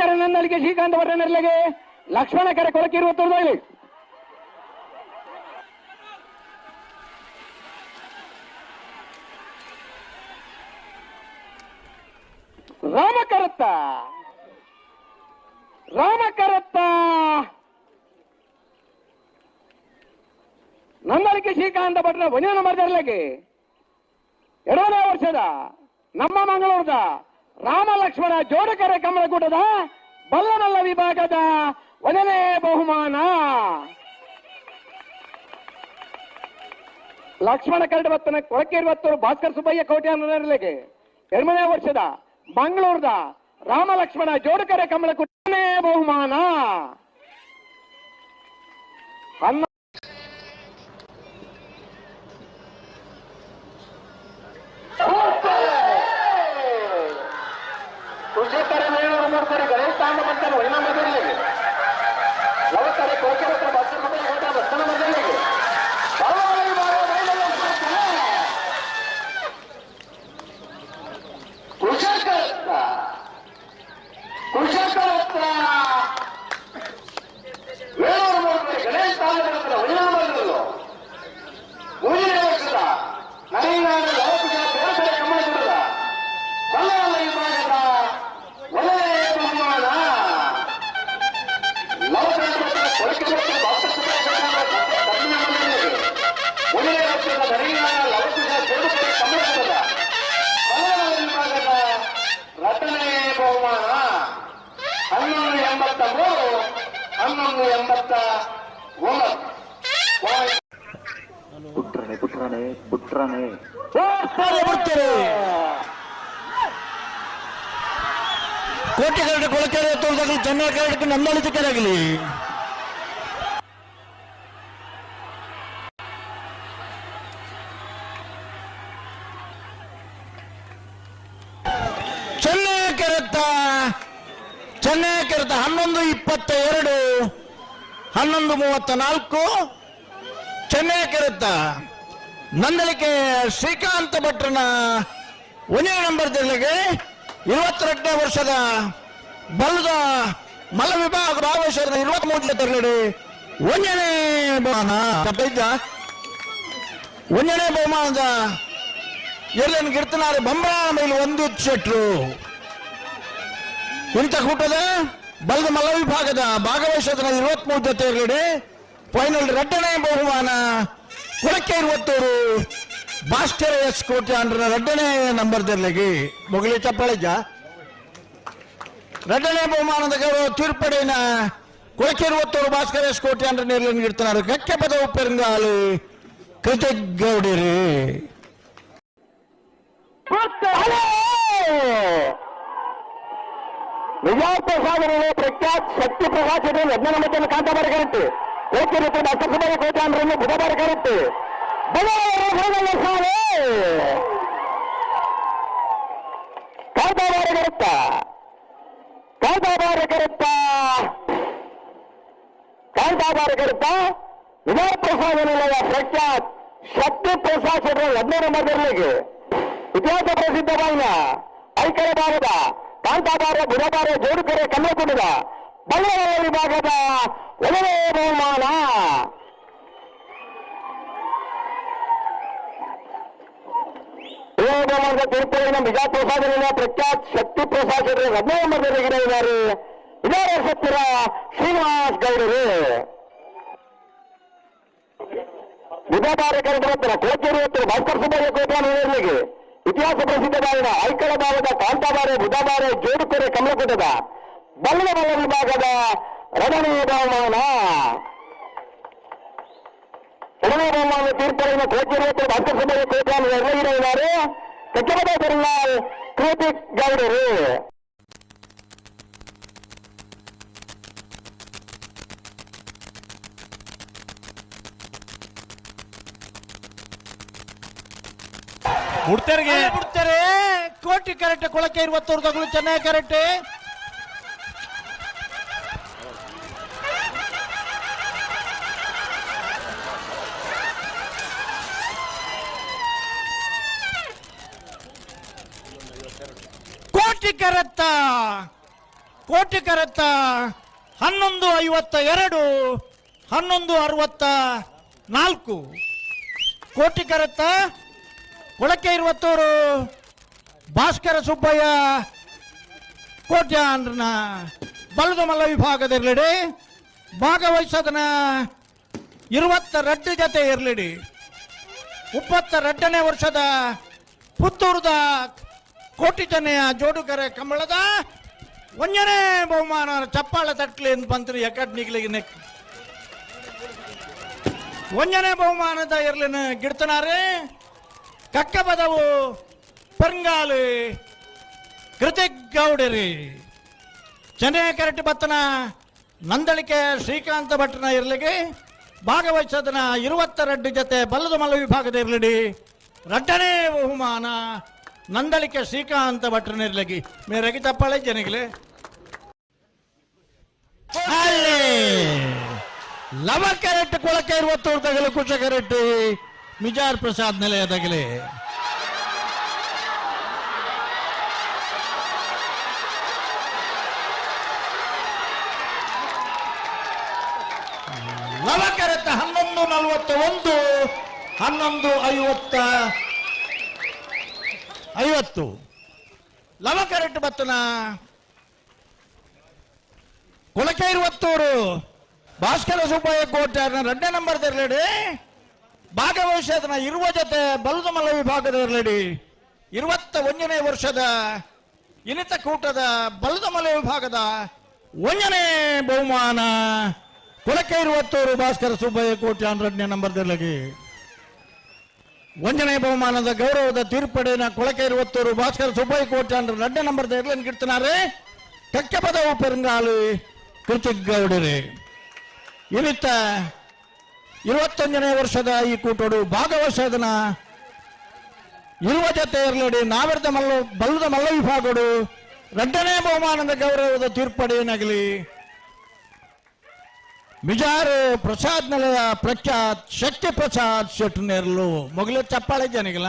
ರಾಮಕರ ಶ್ರೀಕಾಂತ್ ಭಟ್ಟ ಲಕ್ಷ್ಮಣ ಕರೆ ಕೊಳಕೆ ಕರತ್ತ. ರಾಮ ಕರತ್ತ. ನಂದಳಿಕೆ ಶ್ರೀಕಾಂತ ಭಟ್ರ ನಂಬರ್ ತರಲಿಕ್ಕೆ ಎರಡನೇ ವರ್ಷದ ನಮ್ಮ ಮಂಗಳೂರದ ರಾಮ ಲಕ್ಷ್ಮಣ ಜೋಡಕರೆ ಕಮಲಗೂಟದ ಬಲ್ಲನಲ್ಲ ವಿಭಾಗದ ಒಂದನೇ ಬಹುಮಾನ. ಲಕ್ಷ್ಮಣ ಕರಡವತ್ತನ ಕೊಳಕೇರ್ವತ್ತೂರು ಭಾಸ್ಕರ್ ಸುಬ್ಬಯ್ಯ ಕೋಟೆ ಅನ್ನೋದರಲ್ಲಿಗೆ ಎರಡನೇ ವರ್ಷದ ಮಂಗಳೂರದ ರಾಮ ಲಕ್ಷ್ಮಣ ಜೋಡಕರೆ ಕಮಲಕೂಟನೇ ಬಹುಮಾನ. ಕುಶೇಶ್ವರ ಮೇಳೂರು ಮೂಡ್ತಾರೆ ಗಣೇಶ ತಾಂಡ ಬರ್ತಾರೆ ಒಳ್ಳೆ ಯಾವತ್ತಾರೆ ಕೋಟೆ ಬಹುಮಾನ ಹನ್ನೊಂದು ಎಂಬತ್ತ ಮೂರು ಹನ್ನೊಂದು ಎಂಬತ್ತ ಒಂಬತ್ತು ಪುತ್ರನೇ ಪುತ್ರನೇ ಪುತ್ರನೇ. ಬಿಡ್ತಾರೆ ಕೋಟೆ ನಂದಳಿ ಚಿಕ್ಕದಾಗಲಿ ಚೆನ್ನೈ ಕೆರೆತ ಚೆನ್ನೈ ಕೆರೆತ ಇಪ್ಪತ್ತ ಎರಡು ಹನ್ನೊಂದು ಮೂವತ್ತ ನಾಲ್ಕು, ಚೆನ್ನೈ ಕೆರೆತ. ನಂದಲಿಕೆ ಶ್ರೀಕಾಂತ ಭಟ್ರನ ಒಂದೇ ನಂಬರ್ ಜಿಲ್ಲೆಗೆ ಇರುವತ್ತೆರಡನೇ ವರ್ಷದ ಬಲದ ಮಲ ವಿಭಾಗ ಭಾವೇಶ್ವರದ ಇರುವತ್ ಮೂರನೇ ತರಗಡೆ ಒಂದನೇ ಬಹುಮಾನ. ಒಂದನೇ ಬಹುಮಾನದ ಎಲ್ಲೇನು ಗಿರ್ತನಾರ ಬಂಬರಾಳ ಮೇಲೆ ಒಂದು ಶೆಟ್ರು ಇಂಥ ಕೂಟದ ಬಲದ ಮಲ್ಲ ವಿಭಾಗದ ಭಾಗವಹಿಸೋದನ್ನ ಇರುವತ್ಮೂರು ಜೊತೆ ಫೈನಲ್ ಎರಡನೇ ಬಹುಮಾನ. ಕೊಳಕೆ ಇರುವತ್ತೂರು. ಭಾಸ್ಕರ ಎಸ್ ಕೋಟಿ ಅಂದ್ರೆ ಎರಡನೇ ನಂಬರ್ ದರ್ಲಿಗೆ. ಮೊಗಲಿ ಚಪ್ಪಳಿಜ ಎರಡನೇ ಬಹುಮಾನದ ಗೌರವ ತೀರ್ಪಡಿನ ಕೊಳಕೆ ಇರುವತ್ತೂರು ಭಾಸ್ಕರ ಎಸ್ ಕೋಟಿ ಅಂಡ್ರ ನೀರ್ಲಿಂಗ್ ಇರ್ತಾರೆ ಕಕ್ಕೆ ಪದ ಉಪ್ಪೆರಂಗಾಲು ಕೃತಜ್ಞೌಡಿರಿ ಸಾಗರದಲ್ಲಿ ಪ್ರಖ್ಯಾತ್ ಶಕ್ತಿ ಪ್ರಕಾಶದ ಯಜ್ಞ ನಮ್ಮನ್ನು ಕಾಂತ ಬರಕರುತ್ತೆ ಕೋಟಿ ರೂಪಾಯಿ ಡಾಕ್ಟರ್ ಸುಬ್ಬಯ್ಯ ಕೋಟೆ ಅಂದ್ರೆ ಬುಧ ಬರಕರುತ್ತೆ ಸಾಲೆ ಕಾಂತ ಬಾರಕರುತ್ತ ಕಾಂತ ಬಾರಕರುತ್ತ ಕಾಂತ ಬಾರಕರುತ್ತ ವಿಜಯಪುರ ಸಾಗರದಲ್ಲಿ ಪ್ರಖ್ಯಾತ್ ಶಕ್ತಿ ಪ್ರಸಾದ ಯಜ್ಞ ನಮ್ಮ ಬರಲಿಗೆ ಇತಿಹಾಸ ಪ್ರಸಿದ್ಧವಾದ ಐಕರ ಭಾಗದ ಕಾಂತಾಬಾರ ಬುಧಬಾರ ಜೋಡುಪುರ ಕನ್ನಡದ ಬಳ್ಳಾರಿ ವಿಭಾಗದ ಒಳಗೆ ಬಹುಮಾನ. ಬಹುಮಾನದ ತೀರ್ಪುಗಳಿನ ಬಿಜಾಪುರ ಸಾಧನೆಯ ಪ್ರಖ್ಯಾತ ಶಕ್ತಿ ಪ್ರಸಾದರ ಹದಿನೈದು ಇದ್ದಾರೆ. ಇದಾರ ಸತ್ತಿರ ಶ್ರೀನಿವಾಸ್ ಗೌಡರು. ಬುಧವಾರ ಕಾರ್ಯಕ್ರಮದ ಕೋಚೇರಿ ಭಾಸ್ಕರ್ ಸುಬ್ಬಯ್ಯ ನಿರ್ವಹಣೆಗೆ ಇತಿಹಾಸ ಪ್ರಸಿದ್ಧವಾದ ಐಕಳ ಭಾಗದ ಕಾಂತಾಬಾರೆ, ಬುಧಬಾರೆ ಜೋಡುಕೆರೆ ಕಮಲಕೂಟದ ಬಲ್ಲದ ಬಲ್ಲ ವಿಭಾಗದ ರಮಣೀಯ ಬಹುಮಾನ. ಎರಡನೇ ಬಹುಮಾನ ತೀರ್ಪಡಿನ ಕೋಚೇರಿ ಮತ್ತು ಭಾಸ್ಕರ್ ಸುಬ್ಬಯ್ಯ ಕೋಟೆ ನಿರ್ವಹಿಸಿದ್ದಾರೆ ಕಚ್ಚಮದ ಬೆರಲಾಲ್ ಕೃತಿಕ್ ಗೌಡರು. ಮುಡ್ತಾರೆ ಬಿಡ್ತಾರೆ ಕೋಟಿ ಕರೆಕ್ಟ್ ಕೊಳಕೆ ಇರುವತ್ತೂರು ತಗೊಳ್ಳಿ ಚೆನ್ನಾಗಿ ಕರೆಕ್ಟ್ ಕೋಟಿ ಕರೆತ್ತ ಕೋಟಿ ಕರೆತ್ತ ಹನ್ನೊಂದು ಐವತ್ತ ಎರಡು ಹನ್ನೊಂದು ಅರವತ್ತ ನಾಲ್ಕು. ಕೋಟಿ ಕರೆತ್ತ ಕೊಳಕೆ ಇರುವತ್ತೂರು ಭಾಸ್ಕರ ಸುಬ್ಬಯ್ಯ ಕೋಟ್ಯಾನ ಬಲದ ಮಲ್ಲ ವಿಭಾಗದಲ್ಲಿಡಿ, ಭಾಗವಹಿಸೋದನ್ನ ಇರುವತ್ತ ರಡ್ಡ ಜೊತೆ ಇರಲಿಡಿ. ರಡ್ಡನೇ ವರ್ಷದ ಪುತ್ತೂರದ ಕೋಟಿ ಜನೆಯ ಜೋಡುಗರೆ ಕಂಬಳದ ಒಂಜನೇ ಬಹುಮಾನ ಚಪ್ಪಾಳೆ ತಟ್ಲಿ ಅಂತ ಬಂತ್ರಿ ಅಕಾಡೆಮಿಗಳಿಗೆ ಒಂಜನೇ ಬಹುಮಾನದ ಇರಲಿನ ಗಿಡ್ತನಾರೆ. ಕಕ್ಕ ಬದವು ಪೆರ್ಂಗಾಲು ಕೃತಿಕ್ ಗೌಡರಿ ಚೆನ್ನೈ ಬತ್ತನ ನಂದಳಿಕೆ ಶ್ರೀಕಾಂತ ಭಟ್ನ ಇರ್ಲಿಗೆ, ಭಾಗವಹಿಸೋದನ್ನ ರಡ್ಡಿ ಜೊತೆ ಬಲ್ಲದ ಮಲ್ಲ ವಿಭಾಗದ ಇರಲಿಡಿ. ರಡ್ಡನೇ ಬಹುಮಾನ, ನಂದಳಿಕೆ ಶ್ರೀಕಾಂತ ಭಟ್ರನ ಇರ್ಲಿಗೆ. ಮೇರೆಗೆ ತಪ್ಪಾಳೆ ಜನಗಳೇ. ಲವ ಕ್ಯಾರೆಟ್ ಕೊಳಕೆ ಇರುವತ್ತು ತಗಲು ಕುಶ ಮಿಜಾರ್ ಪ್ರಸಾದ್ ನಿಲಯ ತಗಲಿ ಲವ ಕ್ಯಾರೆಟ್ ಹನ್ನೊಂದು ನಲವತ್ತ ಒಂದು ಹನ್ನೊಂದು, ಐವತ್ತ, ಐವತ್ತು. ಲವಕರೆಟ್ ಬತ್ತನ ಕೊಳಕೆ ಇರುವತ್ತೂರು. ಭಾಸ್ಕರ ಸುಬ್ಬಯ್ಯ ಕೋಟ್ಯಾರ್ನ ರಡ್ಡೆ ನಂಬರ್ ಇರಲೇಡಿ ಭಾಗವಹಿಸೋದನ್ನ ಇರುವ ಜೊತೆ ಬಲದ ವಿಭಾಗದಲ್ಲಿ ಇರುವತ್ತ ಒಂದನೇ ವರ್ಷದ ಇನಿತ ಕೂಟದ ಬಲದ ವಿಭಾಗದ ಒಂದನೇ ಬಹುಮಾನ ಕುಲಕ್ಕೆ ಇರುವತ್ತೂರು ಭಾಸ್ಕರ ಸುಬ್ಬಯ್ಯ ಕೋಟಿ ಎರಡನೇ ನಂಬರ್ ಇರಲಿ. ಒಂದನೇ ಬಹುಮಾನದ ಗೌರವದ ತೀರ್ಪಡೆನ ಕೊಳಕೆ ಇರುವತ್ತೂರು ಭಾಸ್ಕರ ಸುಬ್ಬಯ್ಯ ನಡ್ಡೆ ನಂಬರ್ ಇರ್ಲನ್ ಗಿಡ್ತನಾರೆ ಕಕ್ಕೆ ಪದವು ಪೆರಂಗಾಲು ಕೃತಿಕ್ ಗೌಡರೇ. ಇರಿತ್ತ ಇರುವತ್ತೊಂದನೇ ವರ್ಷದ ಈ ಕೂಟೋಡು ಭಾಗವಹಿಸೋದನ ಇರುವ ಜೊತೆ ಇರಲಡಿ ನಾವೆರ್ದ ಮಲ್ಲ ಬಲ್ಲದ ಮಲ್ಲ ವಿಭಾಗಡು ಎರಡನೇ ಬಹುಮಾನದ ಗೌರವದ ತೀರ್ಪಡಿನಾಗಲಿ ಬಿಜಾರು ಪ್ರಸಾದ್ ನೆಲದ ಪ್ರಖ್ಯಾತ್ ಶಕ್ತಿ ಪ್ರಸಾದ್ ಶೆಟ್ ನೆರಲು ಮೊಗಲ ಚಪ್ಪಾಳೆ ಜನಿಗಲ